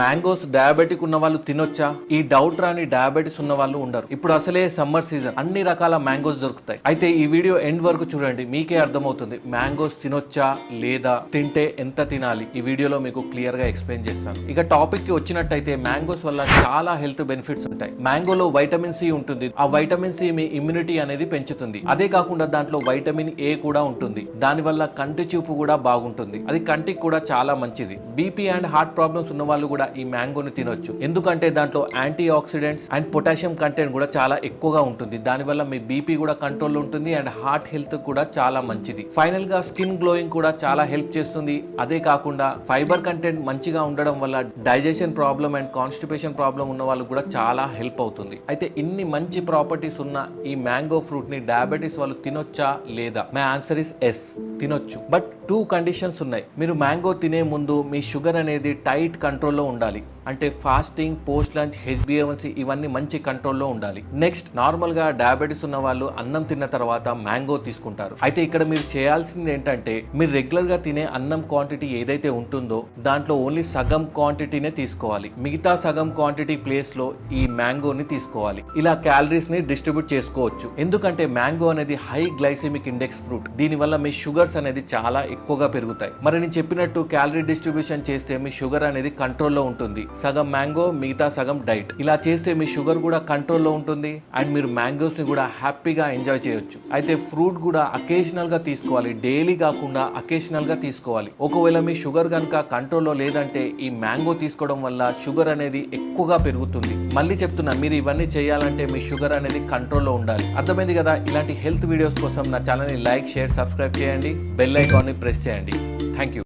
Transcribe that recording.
Mangoes diabetic ఉన్న వాళ్ళు తినొచ్చా? ఈ డౌట్ రాని డయాబెటిస్ ఉన్న వాళ్ళు ఉండరు. ఇప్పుడు అసలే సమ్మర్ సీజన్ అన్ని రకాల మ్యాంగోస్ దొరుకుతాయి. అయితే ఈ వీడియో ఎండ్ వరకు చూడండి. మీకే అర్థమవుతుంది. మ్యాంగోస్ తినొచ్చా? లేదా? తింటే ఎంత తినాలి? ఈ వీడియోలో మీకు క్లియర్గా ఎక్స్ప్లెయిన్ చేస్తాను. ఇక టాపిక్కి వచ్చినట్టయితే మ్యాంగోస్ వల్ల చాలా హెల్త్ బెనిఫిట్స్ ఉంటాయి. మ్యాంగోలో వైటమిన్ సి ఉంటుంది. ఆ వైటమిన్ సి మీ ఇమ్యూనిటీ అనేది పెంచుతుంది. అదే కాకుండా దాంట్లో వైటమిన్ ఏ కూడా ఉంటుంది. దాని వల్ల కంటి చూపు కూడా బాగుంటుంది. అది కంటికి కూడా చాలా మంచిది. బీపీ అండ్ హార్ట్ ప్రాబ్లమ్స్ ఉన్న వాళ్ళు కూడా ఈ మ్యాంగోని తినొచ్చు. ఎందుకంటే దాంట్లో antioxidants and potassium content కూడా చాలా ఎక్కువగా ఉంటుంది. దానివల్ల మీ బీపీ కూడా కంట్రోల్ ఉంటుంది అండ్ హార్ట్ హెల్త్ కూడా చాలా మంచిది. ఫైనల్గా స్కిన్ గ్లోయింగ్ కూడా చాలా హెల్ప్ చేస్తుంది. అదే కాకుండా ఫైబర్ కంటెంట్ మంచిగా ఉండడం వల్ల digestion problem and constipation problem ఉన్న వాళ్ళకు కూడా చాలా హెల్ప్ అవుతుంది. అయితే ఇన్ని మంచి ప్రాపర్టీస్ ఉన్న ఈ మ్యాంగో ఫ్రూట్ని డయాబెటీస్ వాళ్ళు తినొచ్చా లేదా? మై ఆన్సర్ ఇస్ ఎస్ తినొచ్చు. బట్ టూ కండిషన్స్ ఉన్నాయి. మీరు మ్యాంగో తినే ముందు మీ షుగర్ అనేది టైట్ కంట్రోల్లో ఉండాలి. అంటే ఫాస్టింగ్ పోస్ట్ లంచ్ హెచ్బిఎవన్సీ ఇవన్నీ మంచి కంట్రోల్లో ఉండాలి. నెక్స్ట్ నార్మల్గా డయాబెటీస్ ఉన్న వాళ్ళు అన్నం తిన్న తర్వాత మ్యాంగో తీసుకుంటారు. అయితే ఇక్కడ మీరు చేయాల్సింది ఏంటంటే మీరు రెగ్యులర్గా తినే అన్నం క్వాంటిటీ ఏదైతే ఉంటుందో దాంట్లో ఓన్లీ సగం క్వాంటిటీనే తీసుకోవాలి. మిగతా సగం క్వాంటిటీ ప్లేస్లో ఈ మ్యాంగోని తీసుకోవాలి. ఇలా క్యాలరీస్ని డిస్ట్రిబ్యూట్ చేసుకోవచ్చు. ఎందుకంటే మ్యాంగో అనేది హై గ్లైసెమిక్ ఇండెక్స్ ఫ్రూట్. దీనివల్ల మీ షుగర్స్ అనేది చాలా ఎక్కువగా పెరుగుతాయి. మరి నేను చెప్పినట్టు క్యాలరీ డిస్ట్రిబ్యూషన్ చేస్తే మీ షుగర్ అనేది కంట్రోల్లో ఉంటుంది. సగం మ్యాంగో మిగతా సగం డైట్. ఇలా చేస్తే మీ షుగర్ కూడా కంట్రోల్లో ఉంటుంది అండ్ మీరు మ్యాంగోస్ని కూడా హ్యాపీగా ఎంజాయ్ చేయొచ్చు. అయితే ఫ్రూట్ కూడా అకేషనల్గా తీసుకోవాలి. డైలీ కాకుండా అకేషనల్గా తీసుకోవాలి. ఒకవేళ మీ షుగర్ కనుక కంట్రోల్లో లేదంటే ఈ మ్యాంగో తీసుకోవడం వల్ల షుగర్ అనేది ఎక్కువగా పెరుగుతుంది. మళ్ళీ చెప్తున్నా మీరు ఇవన్నీ చేయాలంటే మీ షుగర్ అనేది కంట్రోల్లో ఉండాలి. అర్థమైంది కదా? ఇలాంటి హెల్త్ వీడియోస్ కోసం నా ఛానల్ని లైక్ షేర్ సబ్స్క్రైబ్ చేయండి. బెల్ ఐకాన్ని ప్రెస్ చేయండి. Thank you.